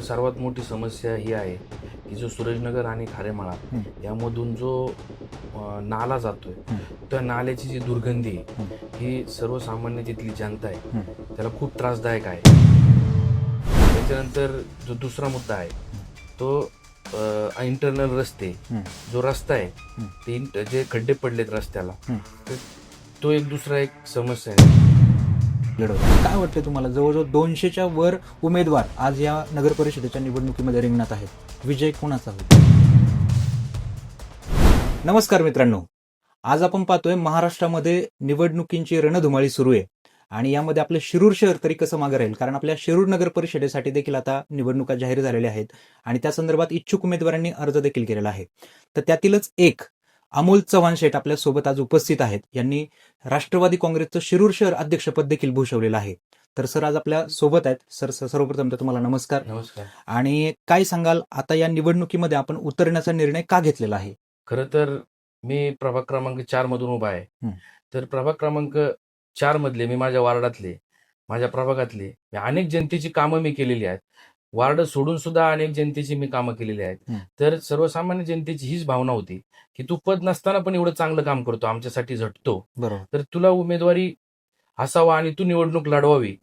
सर्वात मोठी समस्या ही आहे की जो सुरेशनगर आणि खारेमाळा. यामधून जो नाला जातोय. त्या नाल्याची जी दुर्गंधी हं. सर्वसामान्य तिथली जनता आहे. त्याला खूप त्रासदायक आहे त्याच्यानंतर जो दुसरा मुद्दा आहे तो इंटरनल रस्ते. जो रस्ता आहे. ते जे खड्डे पडलेत रस्त्याला. तर तो एक दुसरा एक समस्या आहे लढवत. काय वाटतं तुम्हाला? जवळजवळ दोनशेच्या वर उमेदवार आज या नगर परिषदेच्या निवडणुकीमध्ये रिंगणात आहेत. विजय कोणाचा होईल? नमस्कार मित्रांनो. आज आपण पाहतोय महाराष्ट्रामध्ये निवडणुकींची रणधुमाळी सुरू आहे. आणि यामध्ये आपलं शिरूर शहर तरी कसं मागे राहील? कारण आपल्या शिरूर नगर परिषदेसाठी देखील आता निवडणुका जाहीर झालेल्या आहेत. आणि त्या संदर्भात इच्छुक उमेदवारांनी अर्ज देखील केलेला आहे. तर त्यातीलच एक अमोल चव्हाण शेठ आपल्यासोबत आज उपस्थित आहेत. यांनी राष्ट्रवादी काँग्रेसचं शिरूर शहर अध्यक्षपद देखील भूषवलेलं आहे. तर सर आज आपल्यासोबत आहेत. सर सर- सर्वप्रथम तर तुम्हाला नमस्कार. नमस्कार. आणि काय सांगाल? आता या निवडणुकीमध्ये आपण उतरण्याचा निर्णय का घेतलेला आहे? खरं तर मी प्रभाग क्रमांक चार मधून उभा आहे. तर प्रभाग क्रमांक चार मधले मी माझ्या वार्डातले माझ्या प्रभागातले अनेक जनतेची कामं मी केलेली आहेत. वार्ड सोडून सुद्धा अनेक जनतेची मी कामं केलेली आहेत. तर सर्वसामान्य जनतेची हीच भावना होती की तू पद नसताना पण एवढं चांगलं काम करतो आमच्यासाठी झटतो. तर तुला उमेदवारी असावा आणि तू निवडणूक लढवावी.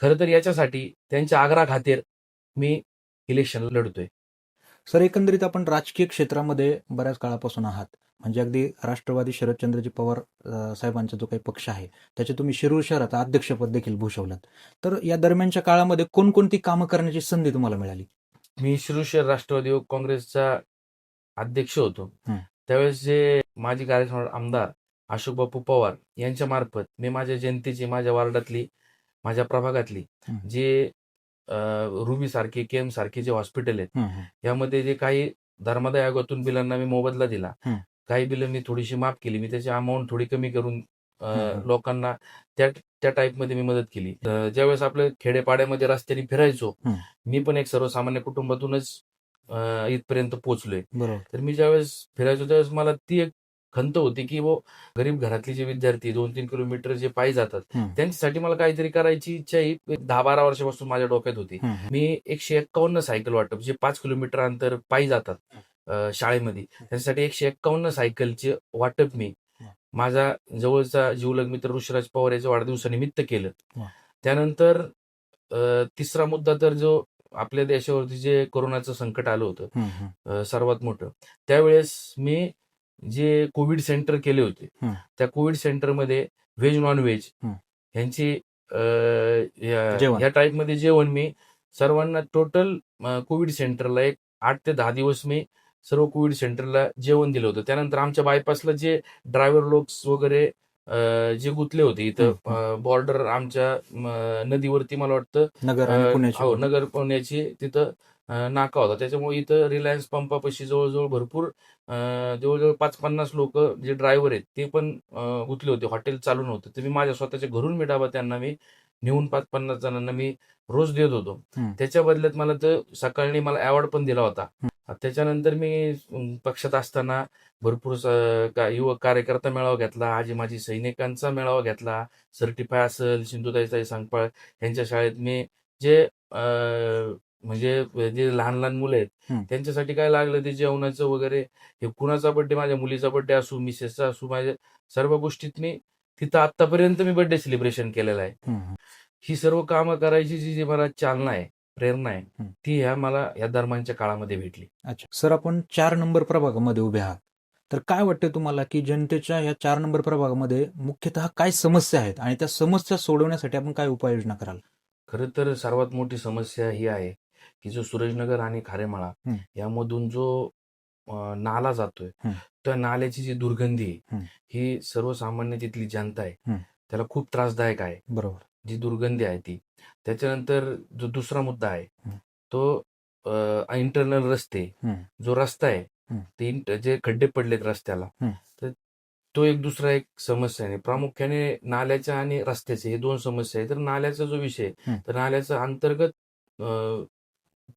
खरं तर याच्यासाठी त्यांच्या आग्रा खातीर मी इलेक्शन लढतोय. सर एकंदरीत आपण राजकीय क्षेत्रामध्ये बऱ्याच काळापासून आहात म्हणजे अगदी राष्ट्रवादी शरदचंद्रजी पवार साहेबांचा जो काही पक्ष आहे त्याचे तुम्ही शिरूर शहराचा अध्यक्षपद देखील भूषवलं तर या दरम्यानच्या काळामध्ये कोणकोणती कामं करण्याची संधी तुम्हाला मिळाली मी शिरूशहर राष्ट्रवादी युवक काँग्रेसचा अध्यक्ष होतो. त्यावेळेस जे माजी कार्यक्रम आमदार अशोक बापू पवार यांच्या मार्फत मी माझ्या जनतेची माझ्या वार्डातली माझ्या प्रभागातली. जे रुबी सारखे केम सारखे जे हॉस्पिटल आहेत. यामध्ये जे काही धर्मादाय आयोगातून बिलांना मी मोबदला दिला. काही बिलं मी थोडीशी माफ केली मी त्याची अमाऊंट थोडी कमी करून. लोकांना त्या त्या टाईपमध्ये मी मदत केली ज्यावेळेस आपल्या खेडेपाड्यामध्ये रस्त्याने फिरायचो. मी पण एक सर्वसामान्य कुटुंबातूनच इथपर्यंत पोहोचलोय तर मी ज्यावेळेस फिरायचो त्यावेळेस मला ती एक खंत होती की वो गरीब घरातले जे विद्यार्थी दोन तीन किलोमीटर जे पायी जातात. त्यांच्यासाठी मला काहीतरी करायची इच्छा ही दहा बारा वर्षापासून माझ्या डोक्यात होती. मी एकशे एक्कावन्न सायकल वाटप जे पाच किलोमीटर अंतर पायी जातात शाळेमध्ये त्याच्यासाठी एकशे एक्कावन्न सायकलचे वाटप मी. माझा जवळचा जीवलग मित्र ऋषिराज पवार याच्या वाढदिवसानिमित्त केलं. त्यानंतर तिसरा मुद्दा तर जो आपल्या देशावरती जे कोरोनाचं संकट आलं होतं सर्वात मोठं त्यावेळेस मी जे कोविड सेंटर केले होते. त्या कोविड सेंटरमध्ये व्हेज नॉन व्हेज. ह्यांची अ, या- जेवण. या टाईपमध्ये जेवण मी सर्वांना टोटल कोविड सेंटरला एक आठ ते दहा दिवस मी सर्व कोविड सेंटरला जेवण दिलं होतं त्यानंतर आमच्या बायपासला जे ड्रायव्हर लोक वगैरे जे गुंतले होते इथं बॉर्डर आमच्या नदीवरती मला वाटतं नगर पुण्याची हो नगर पुण्याची तिथं नाका होता त्याच्यामुळे इथं रिलायन्स पंपापाशी जवळजवळ भरपूर जवळजवळ पाच पन्नास लोक जे ड्रायव्हर आहेत ते पण अ, गुंतले होते. हॉटेल चालू नव्हतं तर मी माझ्या स्वतःच्या घरून मी डाबा त्यांना मी नेऊन पाच पन्नास जणांना मी रोज देत होतो. त्याच्या बदल्यात मला तर सकाळी मला अवॉर्ड पण दिला होता. त्याच्यानंतर मी पक्षात असताना भरपूर का- युवक कार्यकर्ता मेळावा घेतला. आजी माझी सैनिकांचा मेळावा घेतला. सर्टिफाय असेल सिंधुताईचाई सांगपाळ यांच्या शाळेत मी जे अ, म्हणजे जे लहान लहान मुलं आहेत. त्यांच्यासाठी काय लागलं ते जेवणाचं वगैरे? हे कुणाचा बर्थडे माझ्या मुलीचा बर्थडे असू मिसेसचा असू माझ्या सर्व गोष्टीत मी तिथं आतापर्यंत मी बर्थडे सेलिब्रेशन केलेलं आहे. हं, सर्व कामं करायची जी जी मला चालना आहे प्रेरणा आहे. ती ह्या मला या दरम्यानच्या काळामध्ये भेटली. अच्छा. सर आपण चार नंबर प्रभागामध्ये उभे आहात. तर काय वाटतं तुम्हाला की जनतेच्या या चार नंबर प्रभागामध्ये मुख्यतः काय समस्या आहेत? आणि त्या समस्या सोडवण्यासाठी आपण काय उपाययोजना कराल? खरं तर सर्वात मोठी समस्या ही आहे की जो सुरेशनगर आणि खारेमाळा. यामधून जो नाला जातोय. त्या नाल्याची जी दुर्गंधी आहे हं. सर्वसामान्य तिथली जनता आहे. त्याला खूप त्रासदायक आहे बरोबर जी दुर्गंधी आहे ती त्याच्यानंतर जो दुसरा मुद्दा आहे. तो इंटरनल रस्ते. जो रस्ता आहे. ते जे खड्डे पडलेत रस्त्याला. तर तो एक दुसरा एक समस्या आहे प्रामुख्याने नाल्याच्या आणि रस्त्याचे हे दोन समस्या आहे तर नाल्याचा जो विषय. तर नाल्याचा अंतर्गत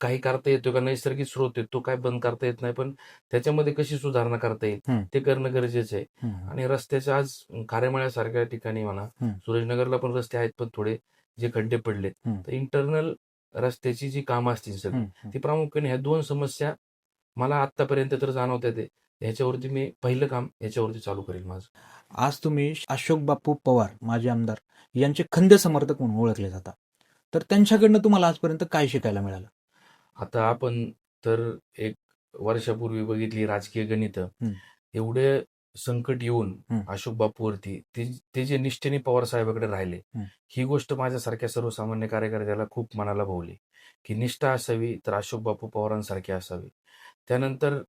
काही करता येतो का नैसर्गिक स्रोत आहे तो काय बंद करता येत नाही पण त्याच्यामध्ये कशी सुधारणा करता येईल. ते करणं गरजेचं आहे. आणि रस्त्याच्या आज खारेमाळ्यासारख्या ठिकाणी म्हणा. सुरेशनगरला पण रस्ते आहेत पण थोडे जे खड्डे पडलेत हं. तर इंटरनल रस्त्याची जी कामं असतील सगळी. ती प्रामुख्याने ह्या दोन समस्या मला आतापर्यंत तर जाणवत्या ते ह्याच्यावरती मी पहिलं काम ह्याच्यावरती चालू करेल माझं आज तुम्ही अशोक बापू पवार माजी आमदार यांचे खंद समर्थक म्हणून ओळखले जातात तर त्यांच्याकडनं तुम्हाला आजपर्यंत काय शिकायला मिळालं आता आपण तर एक वर्षापूर्वी बघितली राजकीय गणित. एवढे संकट येऊन. अशोक बापूवरती ते ते जे निष्ठेने पवार साहेबाकडे राहिले. ही गोष्ट माझ्यासारख्या सर्वसामान्य कार्यकर्त्याला खूप मनाला भावली की निष्ठा असावी तर अशोक बापू पवारांसारखी असावी त्यानंतर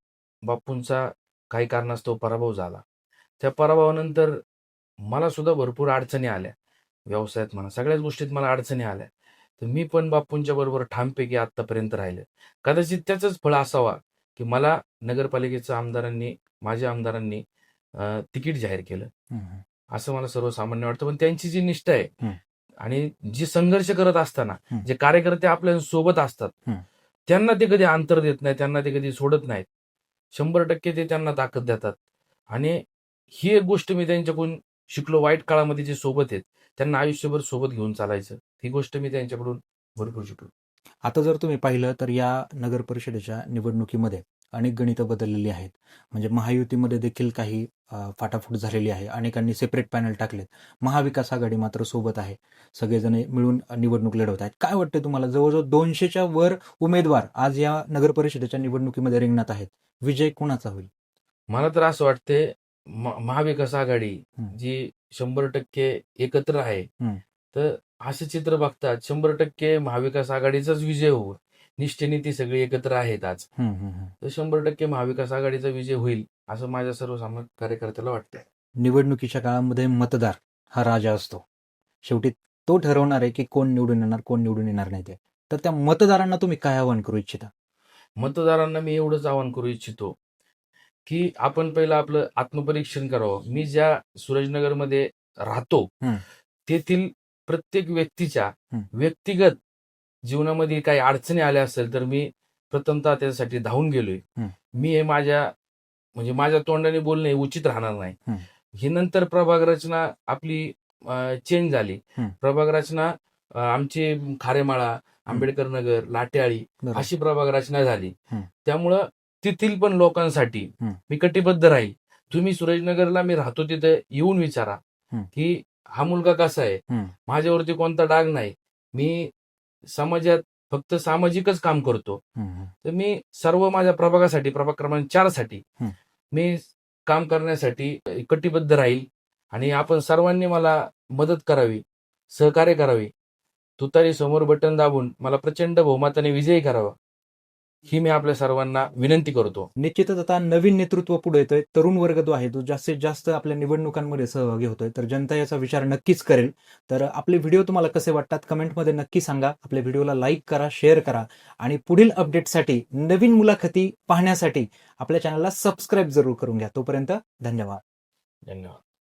बापूंचा काही कारणास्तव पराभव झाला त्या पराभवानंतर मला सुद्धा भरपूर अडचणी आल्या व्यवसायात म्हणा सगळ्याच गोष्टीत मला अडचणी आल्या तर मी पण बापूंच्या बरोबर ठामपैकी आतापर्यंत राहिले कदाचित त्याचंच फळ असावा की मला नगरपालिकेचं आमदारांनी माझ्या आमदारांनी तिकीट जाहीर केलं. असं मला सर्वसामान्य वाटतं. पण त्यांची जी निष्ठा आहे. आणि जी संघर्ष करत असताना. जे कार्यकर्ते आपल्यासोबत असतात. त्यांना ते कधी अंतर देत नाही त्यांना ते कधी सोडत नाहीत. शंभर टक्के ते त्यांना ताकद देतात. आणि ही एक गोष्ट मी त्यांच्याकडून शिकलो. वाईट काळामध्ये जे सोबत आहेत त्यांना आयुष्यभर सोबत घेऊन चालायचं. ही गोष्ट मी त्यांच्याकडून भरपूर शिकलो. आता जर तुम्ही पाहिलं तर या नगर परिषदेच्या निवडणुकीमध्ये अनेक गणितं बदललेली आहेत. म्हणजे महायुतीमध्ये देखील काही फाटाफूट झालेली आहे. अनेकांनी सेपरेट पॅनल टाकलेत. महाविकास आघाडी मात्र सोबत आहे. सगळेजण मिळून निवडणूक लढवत आहेत. काय वाटतं तुम्हाला? जवळजवळ दोनशेच्या वर उमेदवार आज या नगर परिषदेच्या निवडणुकीमध्ये रिंगणात आहेत. विजय कोणाचा होईल? मला तर असं वाटते महाविकास आघाडी. जी शंभर टक्के एकत्र आहे. तर असं चित्र बघतात शंभर टक्के महाविकास आघाडीचाच विजय होऊ निष्ठेने ती सगळी एकत्र आहेत आज. तर शंभर टक्के महाविकास आघाडीचा विजय होईल असं माझ्या सर्वसामान्य कार्यकर्त्याला वाटतंय. निवडणुकीच्या काळामध्ये मतदार हा राजा असतो. शेवटी तो ठरवणार आहे की कोण निवडून येणार कोण निवडून येणार नाही ते. तर त्या मतदारांना तुम्ही काय आवाहन करू इच्छिता? मतदारांना मी एवढंच आवाहन करू इच्छितो की आपण पहिलं आपलं आत्मपरीक्षण करावं. मी ज्या सूरजनगरमध्ये राहतो. तेथील प्रत्येक व्यक्तीच्या. व्यक्तिगत जीवनामध्ये काही अडचणी आल्या असेल तर मी प्रथमतः त्यासाठी धावून गेलोय. मी हे माझ्या म्हणजे माझ्या तोंडाने बोलणे उचित राहणार नाही. ही नंतर प्रभाग रचना आपली चेंज झाली. प्रभाग रचना आमची खारेमाळा आंबेडकर नगर लाट्याळी. अशी प्रभाग रचना झाली. त्यामुळं तेथील पण लोकांसाठी. मी कटिबद्ध राहील तुम्ही सूरजनगरला मी राहतो तिथे येऊन विचारा. की हा मुलगा कसा आहे. माझ्यावरती कोणता डाग नाही. मी समाजात फक्त सामाजिकच काम करतो. तर मी सर्व माझ्या प्रभागासाठी प्रभाग क्रमांक चारसाठी. मी काम करण्यासाठी कटिबद्ध राहील आणि आपण सर्वांनी मला मदत करावी सहकार्य करावी. तुतारी समोर बटन दाबून मला प्रचंड बहुमताने विजयी करावा. ही मी आपल्या सर्वांना विनंती करतो. निश्चितच आता नवीन नेतृत्व पुढे येतोय. तरुण वर्ग जो आहे तो जास्तीत जास्त आपल्या निवडणुकांमध्ये सहभागी होतोय. तर जनता याचा विचार नक्कीच करेल. तर आपले व्हिडिओ तुम्हाला कसे वाटतात कमेंटमध्ये नक्की सांगा. आपल्या व्हिडिओला लाईक करा शेअर करा. आणि पुढील अपडेटसाठी नवीन मुलाखती पाहण्यासाठी आपल्या चॅनलला सबस्क्राईब जरूर करून घ्या. तोपर्यंत धन्यवाद. धन्यवाद.